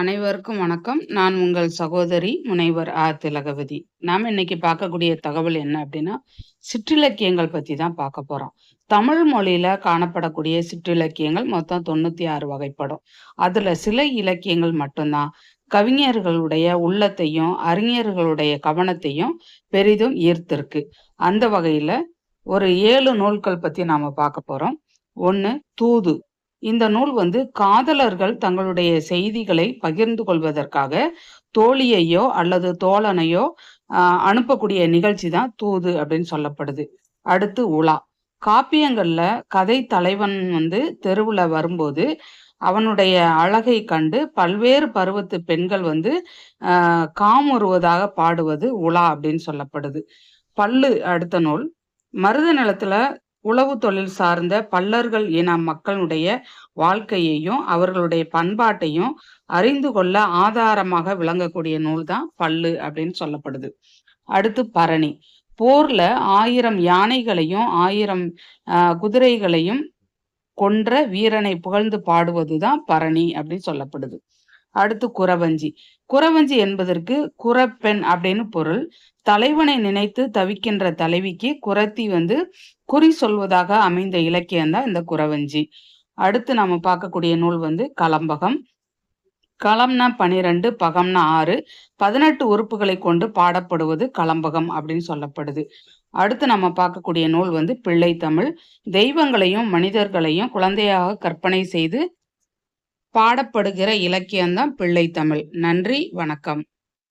அனைவருக்கும் வணக்கம். நான் உங்கள் சகோதரி முனைவர் ஆ. திலகவதி. நாம் இன்னைக்கு பார்க்கக்கூடிய தகவல் என்ன அப்படின்னா, சிற்றிலக்கியங்கள் பற்றி தான் பார்க்க போகிறோம் தமிழ் மொழியில காணப்படக்கூடிய சிற்றிலக்கியங்கள் மொத்தம் 96 வகைப்படும். அதில் சில இலக்கியங்கள் மட்டும்தான் கவிஞர்களுடைய உள்ளத்தையும், அறிஞர்களுடைய கவனத்தையும் பெரிதும் ஈர்த்திருக்கு. அந்த வகையில் ஒரு ஏழு நூல்கள் பற்றி நாம் பார்க்க போகிறோம் ஒன்று தூது. இந்த நூல் வந்து காதலர்கள் தங்களுடைய செய்திகளை பகிர்ந்து கொள்வதற்காக தோழியையோ அல்லது தோழனையோ அனுப்பக்கூடிய நிகழ்ச்சி தான் தூது அப்படின்னு சொல்லப்படுது. அடுத்து உலா. காப்பியங்கள்ல கதை தலைவன் வந்து தெருவுல வரும்போது, அவனுடைய அழகை கண்டு பல்வேறு பருவத்து பெண்கள் வந்து காமுறுவதாக பாடுவது உலா அப்படின்னு சொல்லப்படுது. பல்லு அடுத்த நூல். மருத நிலத்துல உழவு தொழில் சார்ந்த பல்லர்கள் இன மக்களுடைய வாழ்க்கையையும், அவர்களுடைய பண்பாட்டையும் அறிந்து கொள்ள ஆதாரமாக விளங்கக்கூடிய நூல் தான் பல்லு அப்படின்னு சொல்லப்படுது. அடுத்து பரணி. போர்ல ஆயிரம் யானைகளையும், ஆயிரம் குதிரைகளையும் கொன்ற வீரனை புகழ்ந்து பாடுவதுதான் பரணி அப்படின்னு சொல்லப்படுது. அடுத்து குறவஞ்சி. குறவஞ்சி என்பதற்கு குறப்பெண் அப்படின்னு பொருள். தலைவனை நினைத்து தவிக்கின்ற தலைவிக்கு குறத்தி வந்து குறி சொல்வதாக அமைந்த இலக்கியம் தான் இந்த குறவஞ்சி. அடுத்து நாம பார்க்கக்கூடிய நூல் வந்து கலம்பகம். களம்னா 12, பகம்னா 6. 18 உறுப்புகளை கொண்டு பாடப்படுவது கலம்பகம் அப்படின்னு சொல்லப்படுது. அடுத்து நம்ம பார்க்கக்கூடிய நூல் வந்து பிள்ளை தமிழ் தெய்வங்களையும், மனிதர்களையும் குழந்தையாக கற்பனை செய்து பாடப்படுகிற இலக்கியம் தான் பிள்ளைத்தமிழ். நன்றி, வணக்கம்.